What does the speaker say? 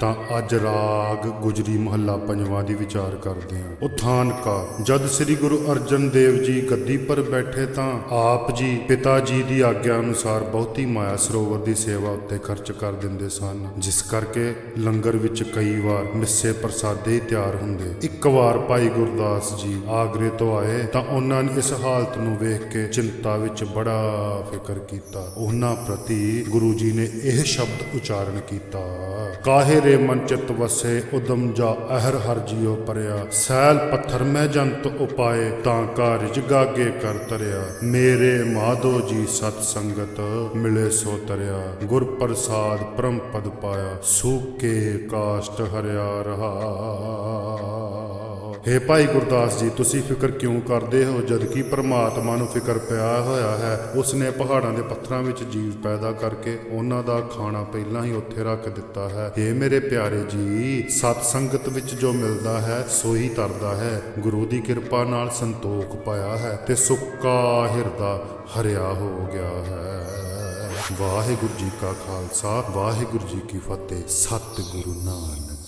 ਤਾਂ ਅੱਜ ਰਾਗ ਗੁਜਰੀ ਮਹੱਲਾ ਪੰਜਵਾਂ ਦੀ ਵਿਚਾਰ ਕਰਦੇ ਹਾਂ। ਉਥਾਨ ਕਾ, ਜਦ ਸ੍ਰੀ ਗੁਰੂ ਅਰਜਨ ਦੇਵ ਜੀ ਗੱਦੀ ਪਰ ਬੈਠੇ ਤਾਂ ਆਪ ਜੀ ਪਿਤਾ ਜੀ ਦੀ ਆਗਿਆ ਅਨੁਸਾਰ ਬਹੁਤੀ ਮਾਇਆ ਸਰੋਵਰ ਦੀ ਸੇਵਾ ਉੱਤੇ ਖਰਚ ਕਰ ਦਿੰਦੇ ਸਨ, ਜਿਸ ਕਰਕੇ ਲੰਗਰ ਵਿੱਚ ਕਈ ਵਾਰ ਮਿੱਸੇ ਪ੍ਰਸਾਦੇ ਹੀ ਤਿਆਰ ਹੁੰਦੇ। ਇੱਕ ਵਾਰ ਭਾਈ ਗੁਰਦਾਸ ਜੀ ਆਗਰੇ ਤੋਂ ਆਏ ਤਾਂ ਉਹਨਾਂ ਨੇ ਇਸ ਹਾਲਤ ਨੂੰ ਵੇਖ ਕੇ ਚਿੰਤਾ ਵਿੱਚ ਬੜਾ ਫਿਕਰ ਕੀਤਾ। ਉਹਨਾਂ ਪ੍ਰਤੀ ਗੁਰੂ ਜੀ ਨੇ ਇਹ ਸ਼ਬਦ ਉਚਾਰਨ ਕੀਤਾ, ਕਾਹੇ ਰੇ ਮਨ ਚਿਤ ਵਸੇ, ਉਦਮ ਜਾ ਅਹਰ ਹਰ ਜਿਉ ਪਰਿਆ। ਸੈਲ ਪੱਥਰ ਮੈਂ ਜੰਤ ਉਪਾਏ, ਤਾਂ ਕਾਰਜ ਗਾਗੇ ਕਰ ਤਰਿਆ। ਮੇਰੇ ਮਾਧੋ ਜੀ ਸਤ ਸੰਗਤ ਮਿਲੇ ਸੋ ਤਰਿਆ। ਗੁਰ ਪ੍ਰਸਾਦ ਪਰਮ ਪਦ ਪਾਇਆ, ਸੂਕੇ ਕਾਸ਼ਟ ਹਰਿਆ ਰਹਾ। ਹੇ ਭਾਈ ਗੁਰਦਾਸ ਜੀ, ਤੁਸੀਂ ਫਿਕਰ ਕਿਉਂ ਕਰਦੇ ਹੋ? ਜਦ ਕਿ ਪ੍ਰਮਾਤਮਾ ਨੂੰ ਫਿਕਰ ਪਿਆ ਹੋਇਆ ਹੈ ਉਸ ਨੇ ਪਹਾੜਾਂ ਦੇ ਪੱਥਰਾਂ ਵਿੱਚ ਜੀਵ ਪੈਦਾ ਕਰਕੇ ਉਹਨਾਂ ਦਾ ਖਾਣਾ ਪਹਿਲਾਂ ਹੀ ਉੱਥੇ ਰੱਖ ਦਿੱਤਾ ਹੈ। ਹੇ ਮੇਰੇ ਪਿਆਰੇ ਜੀ, ਸਤ ਸੰਗਤ ਵਿੱਚ ਜੋ ਮਿਲਦਾ ਹੈ ਸੋ ਹੀ ਤਰਦਾ ਹੈ। ਗੁਰੂ ਦੀ ਕਿਰਪਾ ਨਾਲ ਸੰਤੋਖ ਪਾਇਆ ਹੈ ਤੇ ਸੁੱਕਾ ਹਿਰਦਾ ਹਰਿਆ ਹੋ ਗਿਆ ਹੈ। ਵਾਹਿਗੁਰੂ ਜੀ ਕਾ ਖਾਲਸਾ, ਵਾਹਿਗੁਰੂ ਜੀ ਕੀ ਫਤਿਹ। ਸਤਿਗੁਰੂ ਨਾਨਕ